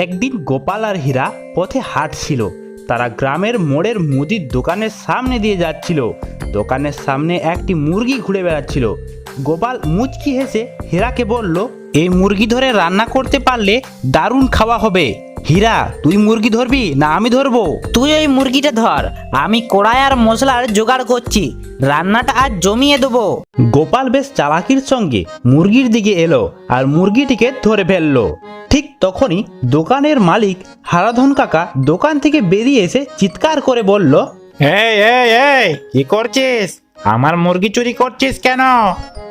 একদিন গোপাল আর হীরা পথে হাঁটছিল। তারা গ্রামের মোড়ের মুদির দোকানের সামনে দিয়ে যাচ্ছিল। দোকানের সামনে একটি মুরগি ঘুরে বেড়াচ্ছিল। গোপাল মুচকি হেসে হীরাকে বলল এই মুরগি ধরে রান্না করতে পারলে দারুণ খাওয়া হবে। হীরা তুই মুরগি ধরবি না আমি ধরবো? তুই ওই মুরগিটা ধর আমি কড়াই আর মশলার জোগাড় করছি। রান্নাটা আজ জমিয়ে দেবো। গোপাল বেশ চালাকির সঙ্গে মুরগির দিকে এলো আর মুরগিটিকে ধরে ফেলল। ঠিক তখনই দোকানের মালিক হারাধন কাকা দোকান থেকে বেরিয়ে এসে চিৎকার করে বলল এই এই এই কি করছিস? আমার মুরগি চুরি করছিস কেন?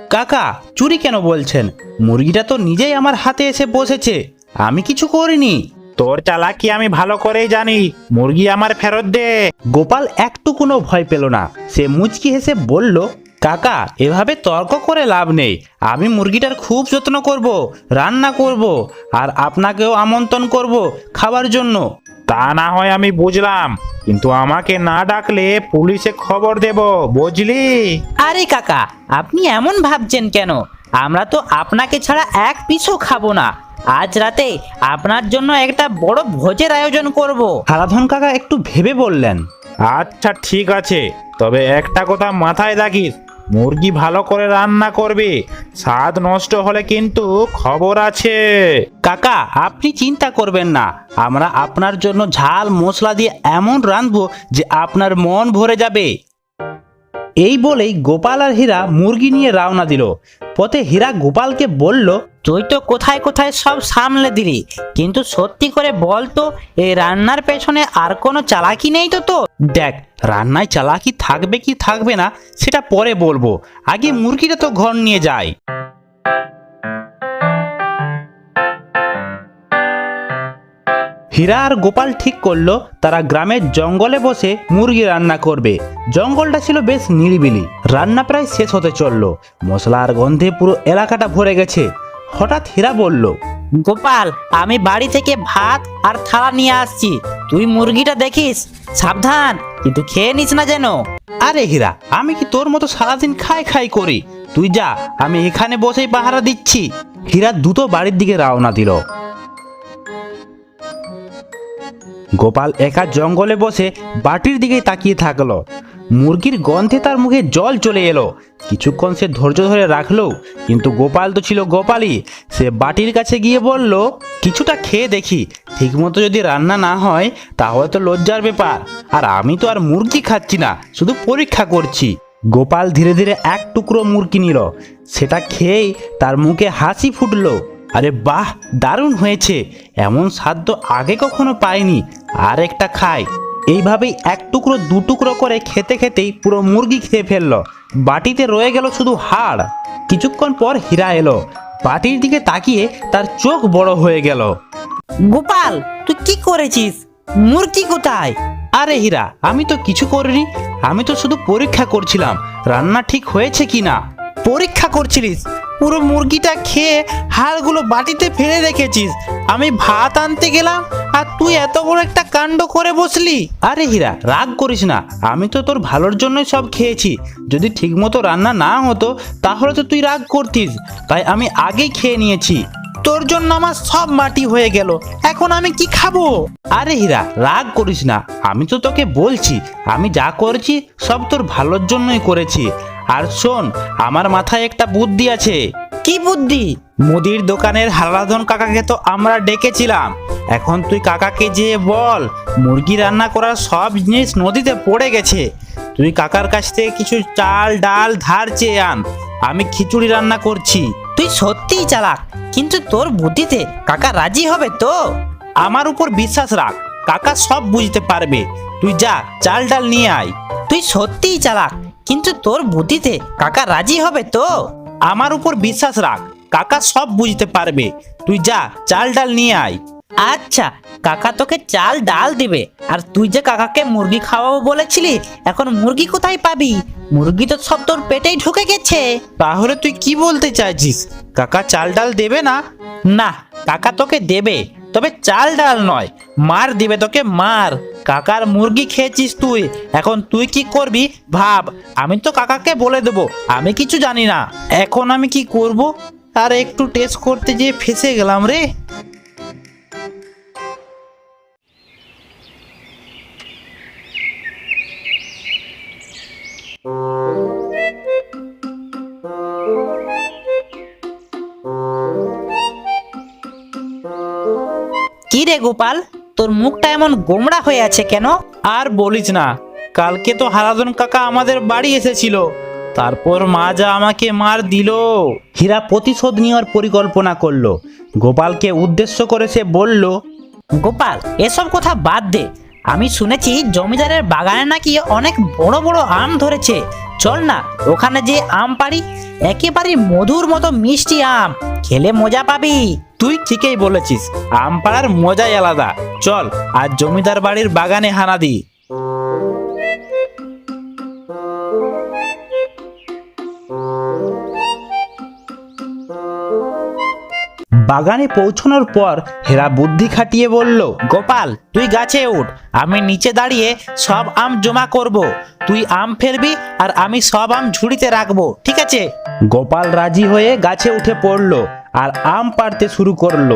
কাকা চুরি কেন বলছেন? মুরগিটা তো নিজেই আমার হাতে এসে বসেছে। আমি কিছু করিনি। তোর চালাকি আমি ভালো করেই জানি। মুরগি আমার ফেরত দে। গোপাল একটু কোনো ভয় পেল না। সে মুচকি হেসে বলল কাকা এভাবে তর্ক করে লাভ নেই। আমি মুরগিটার খুব যত্ন করব রান্না করব আর আপনাকেও আমন্ত্রণ করব খাবার জন্য। তা না হয় আমি বুঝলাম কিন্তু আমাকে না ডাকলে পুলিশে খবর দেব বুঝলি? আরে কাকা আপনি এমন ভাবছেন কেন? আমরা তো আপনাকে ছাড়া এক পিছু খাব না। আজ রাতে আপনার জন্য একটা বড় ভোজের আয়োজন করব। হারাধন কাকা একটু ভেবে বললেন। আচ্ছা ঠিক আছে তবে একটা কথা মাথায় রাখিস মুরগি ভালো করে রান্না করবে। স্বাদ নষ্ট হলে কিন্তু খবর আছে। কাকা, আপনি চিন্তা করবেন না। আমরা আপনার জন্য ঝাল মশলা দিয়ে এমন রাঁধবো যে আপনার মন ভরে যাবে। এই বলেই গোপাল আর হীরা মুরগি নিয়ে রওনা দিল। পথে হীরা গোপালকে বলল তুই তো কোথায় কোথায় সব সামলে দিলি। কিন্তু সত্যি করে বল তো এই রান্নার পেছনে আর কোনো চালাকি নেই তো তো দেখ, রান্নায় চালাকি থাকবে কি থাকবে না, সেটা পরে বলব। আগে মুরগিটা তো ঘর নিয়ে যায় হীরা আর গোপাল ঠিক করল, তারা গ্রামের জঙ্গলে বসে মুরগি রান্না করবে। জঙ্গলটা ছিল বেশ নিরিবিলি। রান্না প্রায় শেষ হতে চলল। মশলার গন্ধে পুরো এলাকাটা ভরে গেছে। হঠাৎ হীরা বলল গোপাল আমি বাড়ি থেকে ভাত আর থালা নিয়ে আসছি। তুই মুরগিটা দেখিস? সাবধান কিন্তু খেয়ে নিস না যেন। আরে হীরা আমি কি তোর মতো সারাদিন খাই খাই করি? তুই যা আমি এখানে বসেই পাহারা দিচ্ছি। হীরা দ্রুত বাড়ির দিকে রওনা দিল। গোপাল একা জঙ্গলে বসে বাটির দিকে তাকিয়ে থাকল। মুরগির গন্ধে তার মুখে জল চলে এলো। কিছুক্ষণ সে ধৈর্য ধরে রাখল, কিন্তু গোপাল তো ছিল গোপালই। সে বাটির কাছে গিয়ে বলল, কিছুটা খেয়ে দেখি, ঠিকমতো যদি রান্না না হয়, তাহলে তো লজ্জার ব্যাপার। আর আমি তো আর মুরগি খাচ্ছি না, শুধু পরীক্ষা করছি। গোপাল ধীরে ধীরে এক টুকরো মুরগি নিল। সেটা খেয়েই তার মুখে হাসি ফুটলো। আরে বাহ, দারুণ হয়েছে! এমন স্বাদ তো আগে কখনো পাইনি। আর একটা খাই। এইভাবেই এক টুকরো দু টুকরো করে খেতে খেতেই পুরো মুরগি খেয়ে ফেলল। বাটিতে রয়ে গেল শুধু হাড়। কিছুক্ষণ পর হীরা এলো। বাটির দিকে তাকিয়ে তার চোখ বড় হয়ে গেল। গোপাল তুই কি করেছিস? মুরগি কোথায়? আরে হীরা আমি তো কিছু করিনি। আমি তো শুধু পরীক্ষা করছিলাম রান্না ঠিক হয়েছে কি না? পরীক্ষা করছিলিস? পুরো মুরগিটা খেয়ে হাড়গুলো বাটিতে ফেলে রেখেছিস। আমি ভাত আনতে গেলাম আর তুই এত বড় একটা কাণ্ড করে বসলি? আরে হীরা রাগ করিস না। আমি তো তোর ভালোর জন্যই সব খেয়েছি। যদি ঠিকমতো রান্না না হতো তাহলে তো তুই রাগ করতিস। তাই আমি আগেই খেয়ে নিয়েছি। তোর জন্য আমার সব মাটি হয়ে গেল। এখন আমি কি খাব? আরে হীরা রাগ করিস না। আমি তো তোকে বলছি আমি যা করেছি সব তোর ভালোর জন্যই করেছি। আর শোন আমার মাথায় একটা বুদ্ধি আছে। কি বুদ্ধি? মুদির দোকানের হারাধন কাকাকে তো আমরা ডেকেছিলাম। এখন তুই কাকাকে যেয়ে বল মুরগি রান্না করার সব জিনিস নদীতে পড়ে গেছে। তুই কাকার কাছ থেকে কিছু চাল ডাল ধার চেয়ে আন আমি খিচুড়ি রান্না করছি। তুই সত্যিই চালাক কিন্তু তোর বুদ্ধিতে কাকা রাজি হবে তো? আমার উপর বিশ্বাস রাখ কাকা সব বুঝতে পারবে। তুই যা চাল ডাল নিয়ে আয়। তুই সত্যিই চালাক কিন্তু তোর বুদ্ধিতে কাকা রাজি হবে তো? আমার উপর বিশ্বাস রাখ কাকা সব বুঝতে পারবে। তুই যা চাল ডাল নিয়ে আয়। আচ্ছা কাকা তোকে চাল ডাল দিবে। আর তুই যে কাকাকে মুরগি খাওয়াবো বলেছিলি এখন মুরগি কোথায় পাবি? মুরগি তো সব তোর পেটেই ঢুকে গেছে। তাহলে তুই কি বলতে চাইছিস? কাকা চাল ডাল দেবে না? না কাকা তোকে দেবে তবে চাল ডাল নয় মার দিবে তোকে মার। কাকার মুরগি খেয়েছিস তুই এখন তুই কি করবি? ভাব আমি তো কাকাকে বলে দেবো আমি কিছু জানি না। এখন আমি কি করব? আর একটু টেস্ট করতে যেয়ে ফেসে গেলাম রে। রে গোপাল তোর মুখটা এমন গোমড়া হয়ে আছে কেন? আর বলিস না কালকে তো হারাধন কাকা আমাদের বাড়ি এসেছিল তারপর মা যা আমাকে মার দিল। হীরা প্রতিশোধ নেওয়ার পরিকল্পনা করল। গোপালকে উদ্দেশ্য করে সে বলল গোপাল এসব কথা বাদ দে। আমি শুনেছি জমিদারের বাগানে নাকি অনেক বড় বড় আম ধরেছে। চল না ওখানে যে আম পারি একেবারে মধুর মতো মিষ্টি আম খেলে মজা পাবি। তুই ঠিকই বলেছিস আম পাড়ার মজাই আলাদা। চল, আজ জমিদার বাড়ির বাগানে হানা দি বাগানে পৌঁছানোর পর হেরা বুদ্ধি খাটিয়ে বলল, গোপাল, তুই গাছে উঠ। আমি নিচে দাঁড়িয়ে সব আম জমা করব। তুই আম ফেলবি আর আমি সব আম ঝুড়িতে রাখব, ঠিক আছে? গোপাল রাজি হয়ে গাছে উঠে পড়ল। আর আম পাড়তে শুরু করল।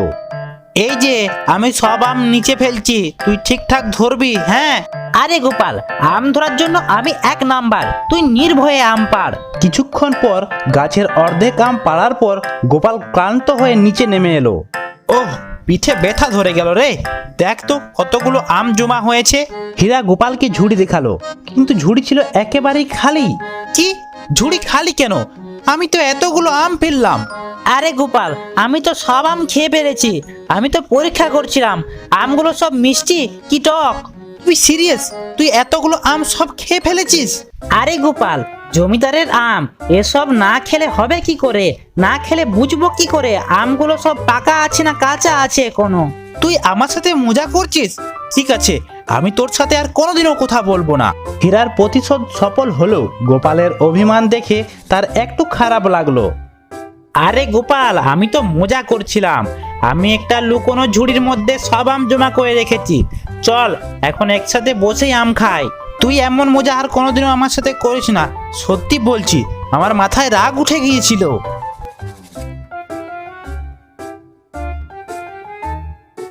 এই যে আমি সব আম নিচে ফেলছি তুই ঠিকঠাক ধরবি হ্যাঁ? আরে গোপাল আম ধরার জন্য আমি এক নাম্বার তুই নির্ভয়ে আম পাড়। কিছুক্ষণ পর গাছের অর্ধেক আম পাড়ার পর গোপাল ক্লান্ত হয়ে নিচে নেমে এলো। ওহ পিঠে ব্যথা ধরে গেল রে। দেখ তো কতগুলো আম জমা হয়েছে। হীরা গোপালকে ঝুড়ি দেখাল কিন্তু ঝুড়ি ছিল একেবারেই খালি। কি? ঝুড়ি খালি কেন? আমি তো এতগুলো আম ফেললাম। আরে গোপাল আমি তো সব আম খেয়ে ফেলেছি। আমি তো পরীক্ষা করছিলাম। আমগুলো সব মিষ্টি কি টক? তুই সিরিয়াস? তুই এতগুলো আম সব খেয়ে ফেলেছিস? আরে গোপাল জমিদারের আম এসব না খেলে হবে কি করে? না খেলে বুঝব কি করে? আমগুলো সব পাকা আছে না কাঁচা আছে কোনো তুই আমার সাথে মজা করছিস? ঠিক আছে আমি তোর সাথে আর কোনোদিনও কথা বলব না। হীরার প্রতিশোধ সফল হলেও গোপালের অভিমান দেখে তার একটু খারাপ লাগল। আরে গোপাল, আমি তো মজা করছিলাম। আমি একটা লুকোনো ঝুড়ির মধ্যে সব আম জমা করে রেখেছি। চল, এখন একসাথে বসেই আম খাই। তুই এমন মজা আর কোনোদিনও আমার সাথে করিস না। সত্যি বলছি, আমার মাথায় রাগ উঠে গিয়েছিল।